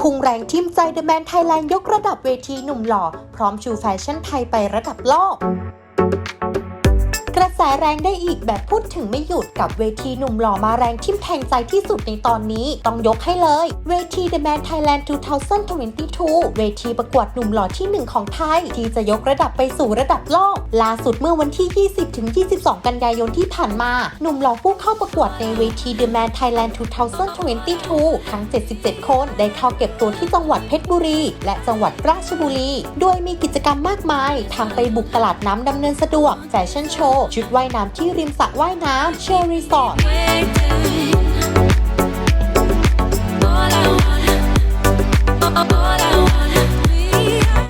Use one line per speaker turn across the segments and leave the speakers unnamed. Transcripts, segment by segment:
พุ่งแรงทิมใจเดอะแมนไทยแลนด์ยกระดับเวทีหนุ่มหล่อ พร้อมชูแฟชั่นไทยไประดับโลก สแรงได้อีกแบบพูดถึงไม่หยุดกับเวทีหนุ่มหล่อมาแรงทิมแทงใจที่สุดในตอนนี้ ต้องยกให้เลย เวที The Man Thailand 2022 เวทีประกวดหนุ่มหล่อที่หนึ่งของไทย ที่จะยกระดับไปสู่ระดับโลก ล่าสุดเมื่อวันที่ 20-22 กันยายนที่ผ่านมา หนุ่มหล่อผู้เข้าประกวดในเวที The Man Thailand 2022 ทั้ง 77 คน ได้เข้าเก็บตัวที่จังหวัดเพชรบุรี และจังหวัดราชบุรี โดยมีกิจกรรมมากมาย ทั้งไปบุกตลาดน้ำดำเนินสะดวก แฟชั่นโชว์ ชุดว่ายน้ำที่ริมสระว่ายน้ำเชอรีสอร์ท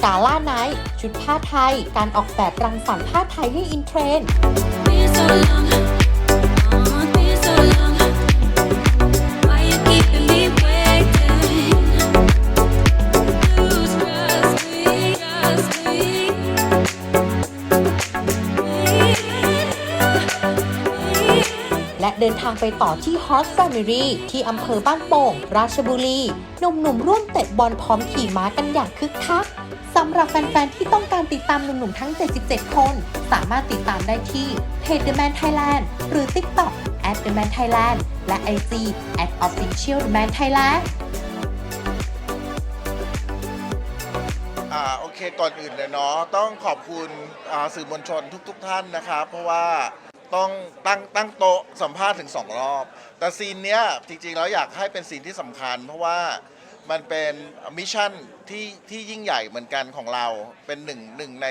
กาล่าไนท์ชุดผ้าไทย การออกแบบรังสรรค์ผ้าไทยให้อินเทรนด์ และเดินทางไปต่อที่ Hot Family ที่อำเภอบ้านโป่ง ราชบุรีหนุ่มๆร่วมเตะบอลพร้อมขี่ม้ากันอย่างคึกคักสำหรับแฟนๆ ที่ต้องการติดตามหนุ่มๆ ทั้ง 77 คน สามารถติดตามได้ที่เพจ The Man Thailand หรือ TikTok at The Man Thailand และ IG at Official The Man Thailand
อ่าโอเคก่อนอื่นเลยเนาะต้องขอบคุณอ่าสื่อมวลชนทุก ๆ ท่านนะครับ เพราะว่า ต้องตั้งตั้งโต๊ะสัมภาษณ์ถึง2รอบ แต่ซีนเนี้ยจริงๆแล้วอยากให้เป็นซีนที่สำคัญ เพราะว่ามันเป็นมิชชั่นที่ที่ยิ่งใหญ่เหมือนกันของเราเป็นหนึ่งหนึ่งใน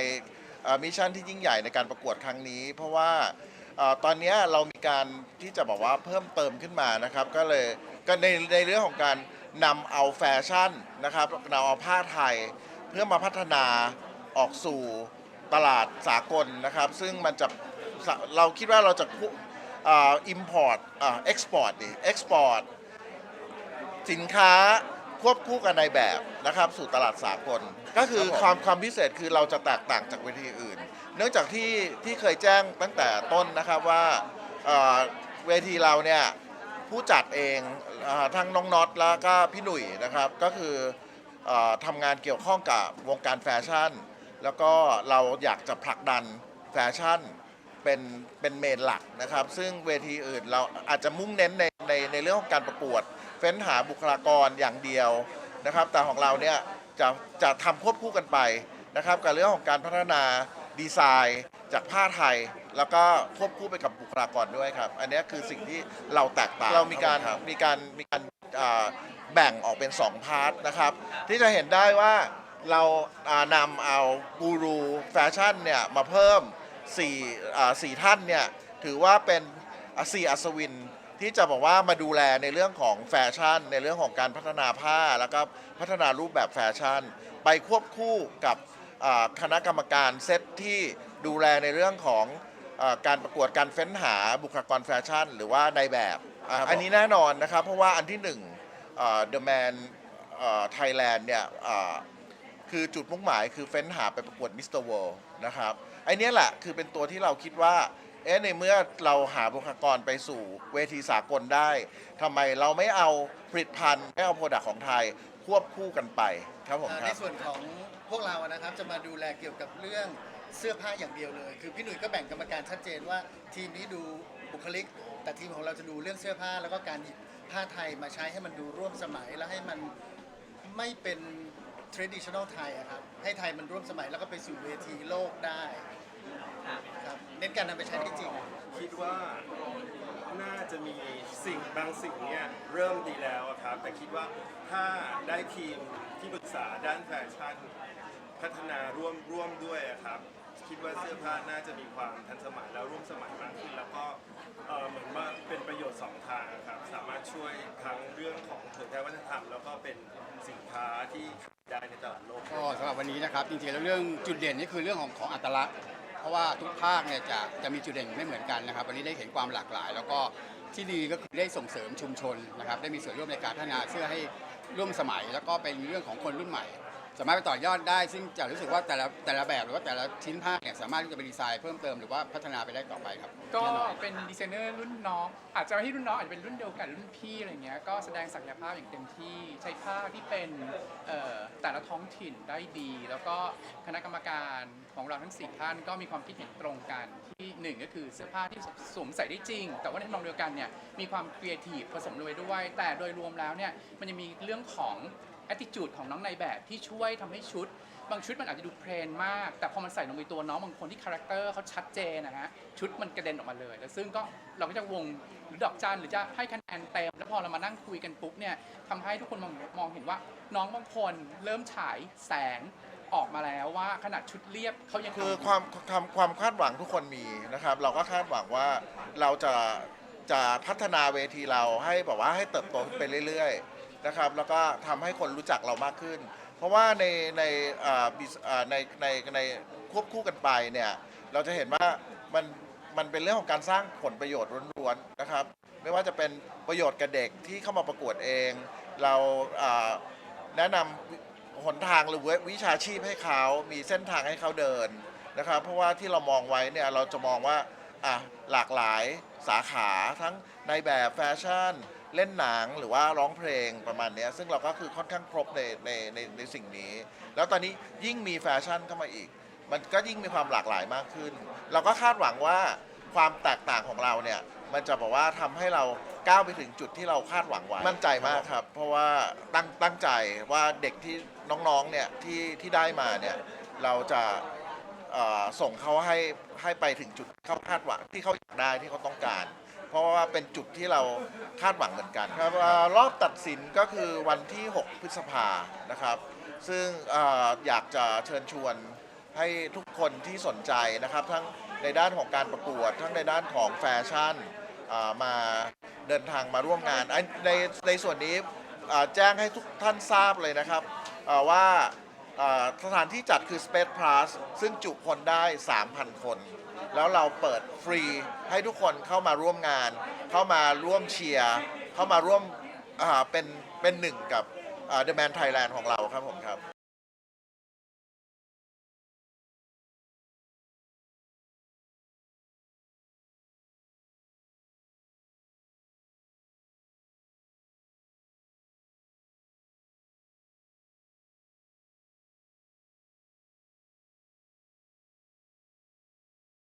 มิชชั่นที่ยิ่งใหญ่ในการประกวดครั้งนี้ เพราะว่าเอ่อตอนเนี้ยเรามีการที่จะบอกว่าเพิ่มเติมขึ้นมานะครับ ก็เลยก็ในในเรื่องของการนำเอาแฟชั่นนะครับนำเอาผ้าไทย เพื่อมาพัฒนาออกสู่ตลาดสากลนะครับ ซึ่งมันจะ เราคิดว่าเราจะอิมพอร์ตเอ็กซ์พอร์ตดิเอ็กซ์พอร์ตสินค้าควบคู่กันในแบบนะครับสู่ตลาดสากล ก็คือความความพิเศษคือเราจะแตกต่างจากเวทีอื่น เนื่องจากที่ที่เคยแจ้งตั้งแต่ต้นนะครับว่าเอ่อเวทีเราเนี่ยผู้จัดเองอาทั้งน้องน็อตแล้วก็พี่หนุ่ยนะครับก็คือเออทำงานเกี่ยวข้องกับวงการแฟชั่น แล้วก็เราอยากจะผลักดันแฟชั่น เป็นเป็นเมนหลักนะครับ ซึ่งเวทีอื่นเราอาจจะมุ่งเน้นในในในเรื่องของการประกวด เฟ้นหาบุคลากรอย่างเดียวนะครับ แต่ของเราเนี่ยจะจะทำควบคู่กันไปนะครับ กับเรื่องของการพัฒนาดีไซน์ จากผ้าไทย แล้วก็ควบคู่ไปกับบุคลากรด้วยครับ อันนี้คือสิ่งที่เราแตกต่างเรามีการมีการมีการอ่าแบ่งออกเป็น 2 พาร์ทนะครับ ที่จะเห็นได้ว่าเราอ่านำเอากูรูแฟชั่นเนี่ยมาเพิ่ม 4อ่าสี่ท่านเนี่ยถือว่าเป็นอะสี่อัศวินที่จะบอกว่ามาดูแลในเรื่องของแฟชั่น ในเรื่องของการพัฒนาผ้าแล้วก็พัฒนารูปแบบแฟชั่น ไปควบคู่กับอ่าคณะกรรมการเซตที่ดูแลในเรื่องของอาการประกวดการเฟ้นหาบุคลากรแฟชั่น หรือว่าในแบบอ่าอันนี้แน่นอนนะครับ เพราะว่าอันที่หนึ่งอ่า The Man ไทยแลนด์เนี่ยอ่า คือจุดมุ่งหมายคือเฟ้นหาไปประกวดมิสเตอร์เวิลด์นะครับไอ้เนี้ยแหละคือเป็นตัวที่เราคิดว่าเอ๊ะในเมื่อเราหาบุคลากรไปสู่เวทีสากลได้ทำไมเราไม่เอาผลิตภัณฑ์ไม่เอาโปรดักต์ของไทยควบคู่กันไปครับผม
อ่า
ค
ใน
รับ
ส่วนของพวกเราอะนะครับจะมาดูแลเกี่ยวกับเรื่องเสื้อผ้าอย่างเดียวเลย คือพี่หนุ่ยก็แบ่งกรรมการชัดเจนว่า ทีมนี้ดูบุคลิก แต่ทีมของเราจะดูเรื่องเสื้อผ้าแล้วก็การหยิบผ้าไทยมาใช้ให้มันดูร่วมสมัยแล้วให้มันไม่เป็น traditional ไทยอะครับ ให้ไทยมันร่วมสมัยแล้วก็ไปสู่เวทีโลกได้ครับเน้นการนำไปใช้ได้จริง
คิดว่าน่าจะมีสิ่งบางสิ่งเนี่ยเริ่มดีแล้วอะครับ แต่คิดว่าถ้าได้ทีมที่ปรึกษาด้านแฟชั่นพัฒนาร่วมร่วมด้วยอะครับ คิดว่าเสื้อผ้าน่าจะมีความทันสมัยแล้วร่วมสมัยมากขึ้น แล้วก็เอ่อเหมือนว่าเป็นประโยชน์สองทางอะครับ สามารถช่วยทั้งเรื่องของเผยแพร่วัฒนธรรมแล้วก็เป็นสินค้าที่ข ได้ในตลาดโลก
ก็สำหรับวันนี้นะครับจริงๆแล้วเรื่องจุดเด่นนี่คือเรื่องของของอัตลักษณ์ เพราะว่าทุกภาคเนี่ยจะจะมีจุดเด่นไม่เหมือนกันนะครับ วันนี้ได้เห็นความหลากหลาย แล้วก็ที่ดีก็คือได้ส่งเสริมชุมชนนะครับ ได้มีส่วนร่วมในการพัฒนาเสื้อให้ร่วมสมัย แล้วก็เป็นเรื่องของคนรุ่นใหม่ สามารถไปต่อยอดได้ ซึ่งจะรู้สึกว่าแต่ละแต่ละแบบหรือว่าแต่ละชิ้นผ้าเนี่ยสามารถที่จะไปดีไซน์เพิ่มเติมหรือว่าพัฒนาไปได้ต่อไปครับ
ก็
แน่นอน
เป็นดีไซเนอร์รุ่นน้อง อาจจะไม่ใช่รุ่นน้องอาจจะเป็นรุ่นเดียวกันรุ่นพี่อะไรเงี้ยก็แสดงศักยภาพอย่างเต็มที่ใช้ผ้าที่เป็นเอ่อแต่ละท้องถิ่นได้ดี แล้วก็คณะกรรมการของเราทั้งสี่ท่านก็มีความคิดเห็นตรงกันที่หนึ่งก็คือเสื้อผ้าที่สวมใส่ได้จริง แต่ว่าในทำนองเดียวกันเนี่ยมีความครีเอทีฟผสมลงไปด้วย แต่โดยรวมแล้วเนี่ยมันยังมีเรื่องของ attitude ของน้องในแบบที่ช่วยทำให้ชุด บางชุดมันอาจจะดูเพลนมาก แต่พอมันใส่ลงไปตัวน้องบางคนที่คาแรคเตอร์เขาชัดเจนนะฮะชุดมันกระเด็นออกมาเลย แล้วซึ่งก็เราก็จะวงหรือดอกจันหรือจะให้คะแนนเต็มแล้วพอเรามานั่งคุยกันปุ๊บเนี่ยทำให้ทุกคนมองมองเห็นว่าน้องบางคนเริ่มฉายแสงออกมาแล้วว่าขนาดชุดเรียบเขายัง
คือความความความคาดหวังทุกคนมีนะครับ เราก็คาดหวังว่าเราจะจะพัฒนาเวทีเราให้แบบว่าให้เติบโตขึ้นไปเรื่อย นะครับแล้วก็ทำให้คนรู้จักเรามากขึ้น เพราะว่าในในอ่า bus- อ่าในในในควบคู่กันไปเนี่ยเราจะเห็นว่ามันมันเป็นเรื่องของการสร้างผลประโยชน์ล้วนๆนะครับ ไม่ว่าจะเป็นประโยชน์กับเด็กที่เข้ามาประกวดเอง เราอ่าแนะนำ หนทางหรือวิชาชีพให้เขา มีเส้นทางให้เขาเดินนะครับ เพราะว่าที่เรามองไว้เนี่ยเราจะมองว่า อะหลากหลายสาขาทั้งในแบบแฟชั่น เล่นหนังหรือว่าร้องเพลงประมาณเนี้ยซึ่งเราก็คือค่อนข้างครบในในในในสิ่งนี้ แล้วตอนนี้ยิ่งมีแฟชั่นเข้ามาอีก มันก็ยิ่งมีความหลากหลายมากขึ้น เราก็คาดหวังว่าความแตกต่างของเราเนี่ยมันจะบอกว่าทำให้เราก้าวไปถึงจุดที่เราคาดหวังไว้มั่นใจมากครับ เพราะว่าตั้งตั้งใจว่าเด็กที่น้องๆเนี่ยที่ที่ได้มาเนี่ยเราจะ เอ่อส่งเขาให้ให้ไปถึงจุดที่เขาคาดหวังที่เขาอยากได้ที่เขาต้องการ เพราะว่าเป็นจุดที่เราคาดหวังเหมือนกันครับเอ่อรอบตัดสินก็คือวันที่ 6 พฤษภานะครับ ซึ่งเอ่ออยากจะเชิญชวนให้ทุกคนที่สนใจนะครับ ทั้งในด้านของการประกวด ทั้งในด้านของแฟชั่นเอ่อมาเดินทางมาร่วมงานอันในในส่วนนี้ อ่อแจ้งให้ทุกท่านทราบเลยนะครับอ่อว่า อ่อสถานที่จัดคือ Space Plus ซึ่งจุคนได้ 3,000 คน แล้วเราเปิดฟรีให้ทุกคนเข้ามาร่วมงาน เข้ามาร่วมเชียร์ เข้ามาร่วมอ่าเป็นเป็นหนึ่งกับ The Man Thailand ของเราครับผมครับ